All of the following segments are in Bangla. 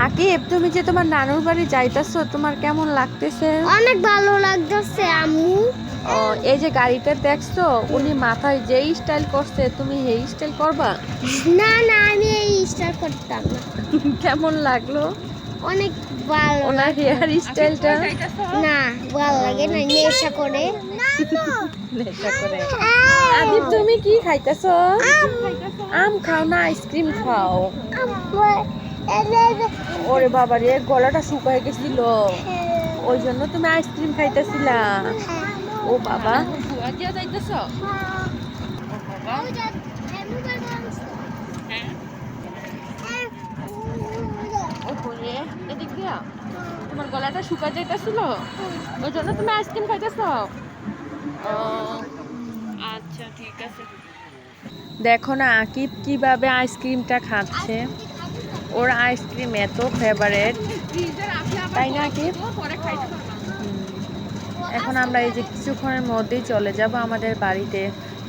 আকিব তুমি যে তোমার নানুর বাড়ি যাইতাছো তোমার কেমন লাগতেছে? অনেক ভালো লাগতেছে আম্মু। ও এই যে গাড়িটা দেখছ উনি মাথায় যে স্টাইল করছে তুমি এই স্টাইল করবা? না না আমি এই স্টার করতাম না। কেমন লাগল? অনেক ভালো ওনার হেয়ার স্টাইলটা না ভালো লাগে না নেশা করে। নেশা করে। তুমি কি খাইতেছো? আম খাও না আইসক্রিম খাও। ওরে বাবা রে গলাটা শুকায় গেছিল। ওই জন্য তুমি আইসক্রিম খাইতেছিলা। ও বাবা। যাইতেছ এদিক দিয়া। তোমার গলাটা শুকা যাইতেছিল? ওই জন্য তুমি আইসক্রিম খাইতেছ? আচ্ছা ঠিক আছে। দেখো না আকিব কীভাবে আইসক্রিমটা খাচ্ছে। ওর আইসক্রিম এত ফেভারেট তাই না আকিব এখন আমরা এই যে কিছুক্ষণের মধ্যেই চলে যাব আমাদের বাড়িতে।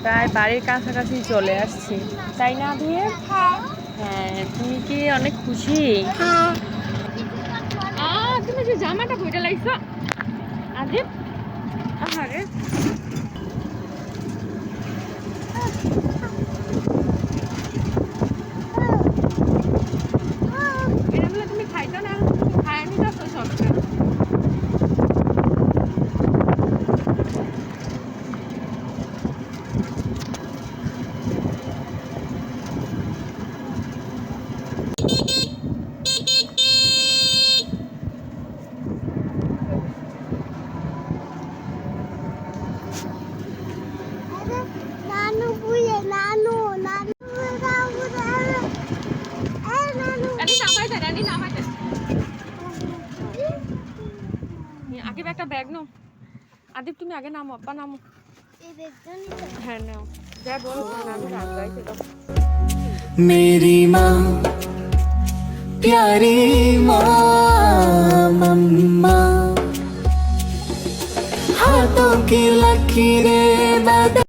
প্রায় বাড়ির কাছাকাছি চলে আসছি। তাই না দিয়ে হ্যাঁ তুমি কি অনেক খুশি? তুমি যে জামাটা লাইছো? আদিব? নামাই দে রানী নামাই দে আগে একটা ব্যাগ নাও আদিব তুমি আগে নামো আপা নামো এই দেখছেন হ্যাঁ নাও যা বলো আমি রাত গাইতে দাও मेरी माँ प्यारी माँ मम्मा हाथों की लकीरें बदल